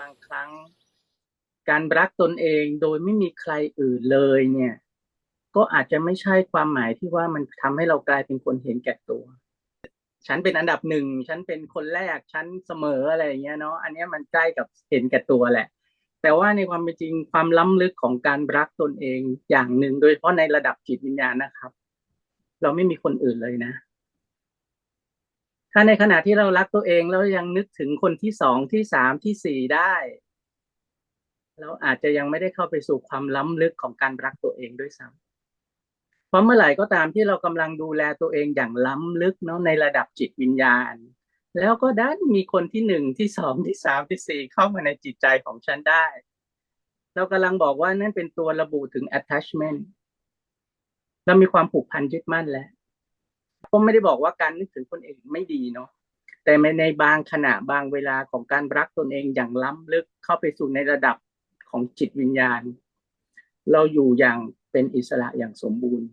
บางครั้ง การรักตนเองโดยไม่มีใครอื่นเลยเนี่ย ก็อาจจะไม่ใช่ความหมายที่ว่ามันทำให้เรากลายเป็นคนเห็นแก่ตัว ฉันเป็นอันดับหนึ่งฉันเป็นคนแรกฉันเสมออะไรอย่างเงี้ยเนาะอันเนี้ยมันใกล้กับเห็นแก่ตัวแหละ แต่ว่าในความเป็นจริงความล้ำลึกของการรักตนเองอย่างหนึ่ง โดยเฉพาะในระดับจิตวิญญาณนะครับ เราไม่มีคนอื่นเลยนะ ถ้าในขณะที่เรารักตัวเองแล้วยังนึกถึงคนที่สองที่สามที่สี่ได้ เราอาจจะยังไม่ได้เข้าไปสู่ความล้ำลึกของการรักตัวเองด้วยซ้ำเพราะเมื่อไหร่ก็ตามที่เรากำลังดูแลตัวเองอย่างล้ำลึกเนาะในระดับจิตวิญญาณ แล้วก็ดันมีคนที่หนึ่งที่สองที่สามที่สี่เข้ามาในจิตใจของฉันได้ เรากำลังบอกว่านั่นเป็นตัวระบุถึง attachment เรามีความผูกพันยึดมั่นแล้ว ผมไม่ได้บอกว่าการนึกถึงคนอื่นไม่ดีเนาะแต่ในบางขณะบางเวลาของการรักตนเองอย่างล้ำลึกเข้าไปสู่ในระดับของจิตวิญญาณ เราอยู่อย่างเป็นอิสระอย่างสมบูรณ์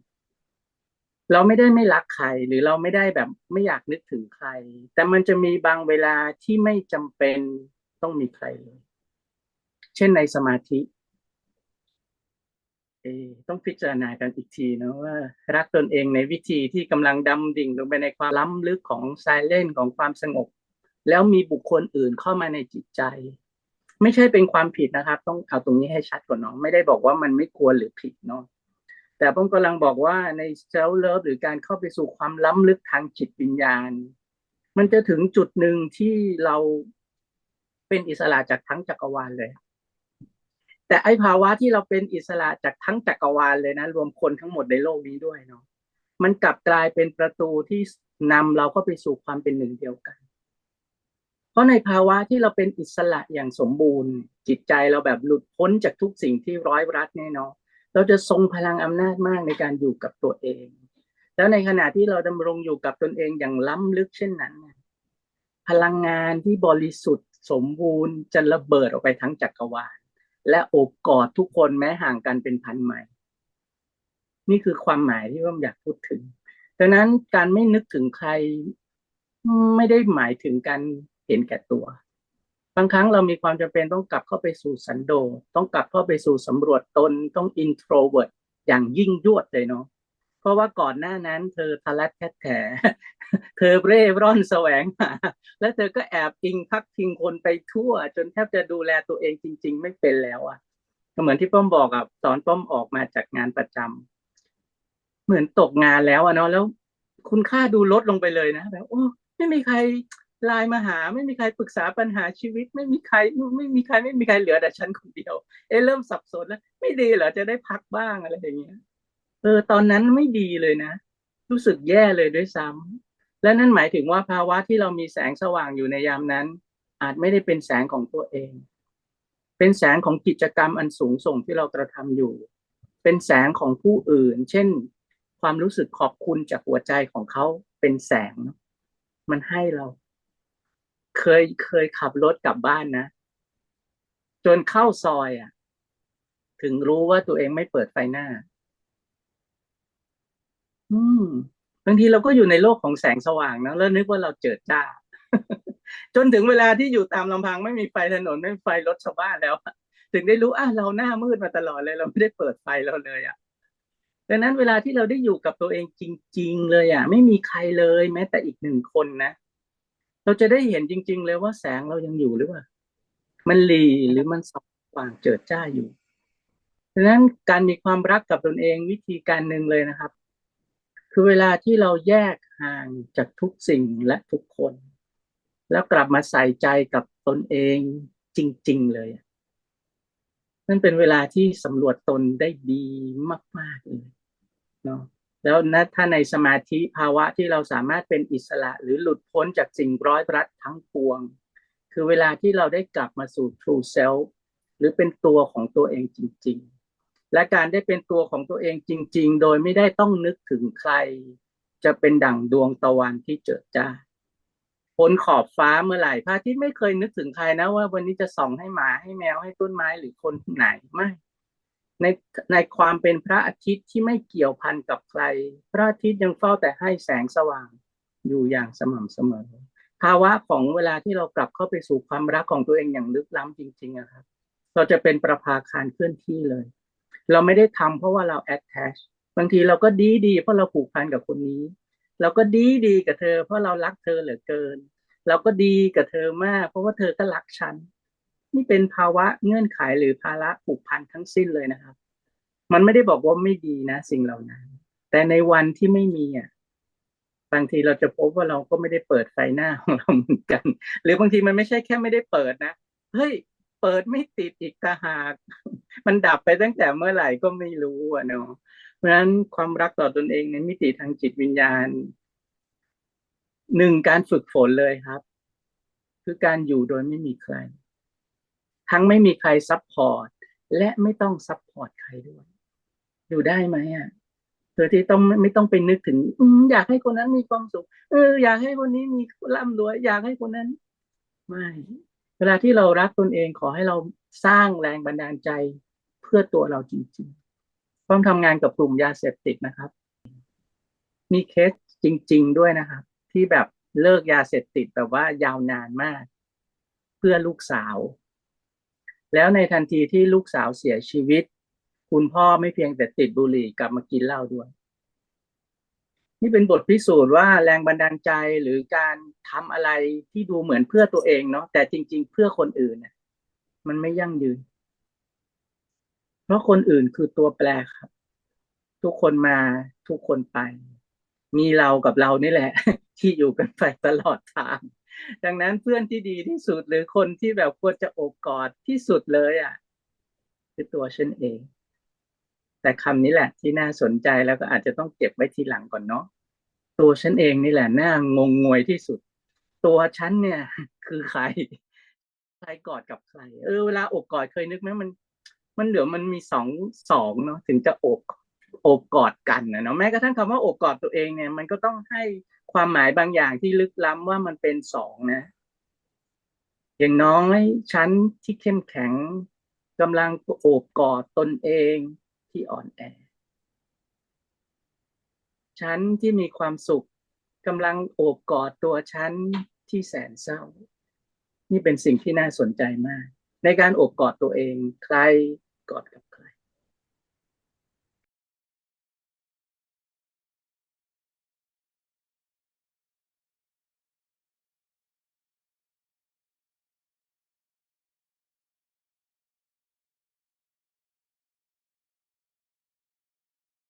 เราไม่ได้ไม่รักใครหรือเราไม่ได้แบบไม่อยากนึกถึงใคร แต่มันจะมีบางเวลาที่ไม่จำเป็นต้องมีใครเลย เช่นในสมาธิ ต้องพิจารณากันอีกทีนะว่ารักตนเองในวิธีที่กำลังดำดิ่งลงไปในความล้ำลึกของไซเลนของความสงบ แล้วมีบุคคลอื่นเข้ามาในจิตใจ ไม่ใช่เป็นความผิดนะครับ ต้องเอาตรงนี้ให้ชัดก่อนเนาะไม่ได้บอกว่ามันไม่ควรหรือผิดเนาะแต่ผมกำลังบอกว่าในเซลเลิฟหรือการเข้าไปสู่ความล้ำลึกทางจิตวิญญาณ มันจะถึงจุดหนึ่งที่เราเป็นอิสระจากทั้งจักรวาลเลย แต่ไอ้ภาวะที่เราเป็นอิสระจากทั้งจักรวาลเลยนะ รวมคนทั้งหมดในโลกนี้ด้วยเนาะมันกลับกลายเป็นประตูที่นำเราเข้าไปสู่ความเป็นหนึ่งเดียวกัน เพราะในภาวะที่เราเป็นอิสระอย่างสมบูรณ์ จิตใจเราแบบหลุดพ้นจากทุกสิ่งที่ร้อยรัดแน่นอนเราจะทรงพลังอำนาจมากในการอยู่กับตัวเอง แล้วในขณะที่เราดำรงอยู่กับตนเองอย่างล้ำลึกเช่นนั้น พลังงานที่บริสุทธิ์สมบูรณ์จะระเบิดออกไปทั้งจักรวาล และโอบกอดทุกคนแม้ห่างกันเป็นพันไมล์นี่คือความหมายที่ผมอยากพูดถึงดังนั้นการไม่นึกถึงใครไม่ได้หมายถึงการเห็นแก่ตัว บางครั้งเรามีความจำเป็นต้องกลับเข้าไปสู่สันโดษต้องกลับเข้าไปสู่สำรวจตนต้องอินโทรเวิร์ตอย่างยิ่งยวดเลยเนาะ ราะว่าก่อนหน้านั้น เธอทะลัดแคดแถเธอเร่ร่อนแสวงหาแล้วเธอก็แอบอิงพักพิงคนไปทั่ว จนแทบจะดูแลตัวเองจริง ๆ ไม่เป็นแล้วอะก็เหมือนที่ป้อมบอกอะตอนป้อมออกมาจากงานประจำเหมือนตกงานแล้วอะเนาะแล้ว คุณค่าดูลดลงไปเลยนะแบบโอ้ไม่มีใครไลน์มาหา ไม่มีใครปรึกษาปัญหาชีวิต ไม่มีใครไม่มีใครไม่มีใครเหลือแต่ฉันคนเดียว เอ้เริ่มสับสนแล้ว ไม่ดีเหรอจะได้พักบ้างอะไรอย่างเงี้ย เออ ตอนนั้นไม่ดีเลยนะ รู้สึกแย่เลยด้วยซ้ำและนั่นหมายถึงว่าภาวะที่เรามีแสงสว่างอยู่ในยามนั้น อาจไม่ได้เป็นแสงของตัวเอง เป็นแสงของกิจกรรมอันสูงส่งที่เรากระทำอยู่ เป็นแสงของผู้อื่น เช่น ความรู้สึกขอบคุณจากหัวใจของเขาเป็นแสง มันให้เรา เคยเคยขับรถกลับบ้านนะ จนเข้าซอยอะ ถึงรู้ว่าตัวเองไม่เปิดไฟหน้า อืมบางทีเราก็อยู่ในโลกของแสงสว่างนะแล้วนึกว่าเราเจิดจ้า จนถึงเวลาที่อยู่ตามลำพังไม่มีไฟถนนไม่มีไฟรถชาวบ้านแล้วถึงได้รู้อะเราหน้ามืดมาตลอดเลย เราไม่ได้เปิดไฟเราเลยอะดังนั้นเวลาที่เราได้อยู่กับตัวเองจริง ๆ เลยอะ ไม่มีใครเลยแม้แต่อีกหนึ่งคนนะเราจะได้เห็นจริง ๆ เลยว่าแสงเรายังอยู่หรือเปล่ามันหลีหรือมันสว่างเจิดจ้าอยู่ดังนั้นการมีความรักกับตนเองวิธีการหนึ่งเลยนะครับ คือเวลาที่เราแยกห่างจากทุกสิ่งและทุกคน แล้วกลับมาใส่ใจกับตนเองจริง ๆ เลย นั่นเป็นเวลาที่สำรวจตนได้ดีมาก ๆ เลยเนาะแล้วนะถ้าในสมาธิภาวะที่เราสามารถเป็นอิสระ หรือหลุดพ้นจากสิ่งร้อยรัดทั้งปวง คือเวลาที่เราได้กลับมาสู่ true self หรือเป็นตัวของตัวเองจริง ๆ และการได้เป็นตัวของตัวเองจริง ๆ โดยไม่ได้ต้องนึกถึงใคร จะเป็นดั่งดวงตะวันที่เจิดจ้าบนขอบฟ้าเมื่อไหร่พระอาทิตย์ไม่เคยนึกถึงใครนะว่าวันนี้จะส่องให้หมาให้แมวให้ต้นไม้หรือคนไหนไม่ในในความเป็นพระอาทิตย์ที่ไม่เกี่ยวพันกับใคร พระอาทิตย์ยังเฝ้าแต่ให้แสงสว่างอยู่อย่างสม่ำเสมอ ภาวะของเวลาที่เรากลับเข้าไปสู่ความรักของตัวเองอย่างลึกล้ำจริงๆอะครับ เราจะเป็นประภาคารเคลื่อนที่เลย เราไม่ได้ทำเพราะว่าเรา attach บางทีเราก็ดีดีเพราะเราผูกพันกับคนนี้ เราก็ดีดีกับเธอ เพราะเรารักเธอเหลือเกิน เราก็ดีกับเธอมาก เพราะว่าเธอก็รักฉัน นี่เป็นภาวะเงื่อนไขหรือภาระผูกพันทั้งสิ้นเลยนะครับ มันไม่ได้บอกว่าไม่ดีนะ สิ่งเหล่านั้น แต่ในวันที่ไม่มีอะบางทีเราจะพบว่าเราก็ไม่ได้เปิดไฟหน้าของเราเหมือนกัน หรือบางทีมันไม่ใช่แค่ไม่ได้เปิดนะเฮ้ย เปิดไม่ติดอีกตาหาก มันดับไปตั้งแต่เมื่อไหร่ก็ไม่รู้อะเนาะเพราะฉะนั้นความรักต่อตนเองในมิติทางจิตวิญญาณหนึ่งการฝึกฝนเลยครับ คือการอยู่โดยไม่มีใคร ทั้งไม่มีใครซัพพอร์ตและไม่ต้องซัพพอร์ตใครด้วย อยู่ได้ไหมอะเธอที่ต้องไม่ต้องไปนึกถึงอือยากให้คนนั้นมีความสุขเอออยากให้คนนี้มีร่ำรวยอยากให้คนนั้น ไม่ เวลาที่เรารักตนเองขอให้เราสร้างแรงบันดาลใจเพื่อตัวเราจริงๆต้องทำงานกับกลุ่มยาเสพติดนะครับ มีเคสจริง ๆ ด้วยนะครับ ที่แบบเลิกยาเสพติดแบบว่ายาวนานมาก เพื่อลูกสาว แล้วในทันทีที่ลูกสาวเสียชีวิต คุณพ่อไม่เพียงแต่ติดบุหรี่กลับมากินเหล้าด้วย นี่เป็นบทพิสูจน์ว่าแรงบันดาลใจหรือการทำอะไรที่ดูเหมือนเพื่อตัวเองเนาะแต่จริง ๆ เพื่อคนอื่นน่ะมันไม่ยั่งยืน เพราะคนอื่นคือตัวแปรครับ ทุกคนมาทุกคนไป มีเรากับเรานี่แหละ ที่อยู่กันไปตลอดทางดังนั้นเพื่อนที่ดีที่สุดหรือคนที่แบบควรจะโอบกอดที่สุดเลยอะ คือตัวฉันเอง แต่คำนี้แหละที่น่าสนใจแล้วก็อาจจะต้องเก็บไว้ทีหลังก่อนเนาะตัวฉันเองนี่แหละน่างงงวยที่สุด ตัวฉันเนี่ย คือใคร ใครกอดกับใคร เออเวลาอบกอดเคยนึกไหมมัน มันเดี๋ยวมันมีสองสองเนาะถึงจะอบโอบกอดกันนะเนาะแม้กระทั่งคำว่าอบกอดตัวเองเนี่ย มันก็ต้องให้ความหมายบางอย่างที่ลึกล้ำว่ามันเป็นสองนะ อย่างน้อยฉันที่เข้มแข็งกำลังโอบกอดตนเอง ที่อ่อนแอ ฉันที่มีความสุขกำลังโอบกอดตัวฉันที่แสนเศร้า นี่เป็นสิ่งที่น่าสนใจมาก ในการโอบกอดตัวเอง ใคร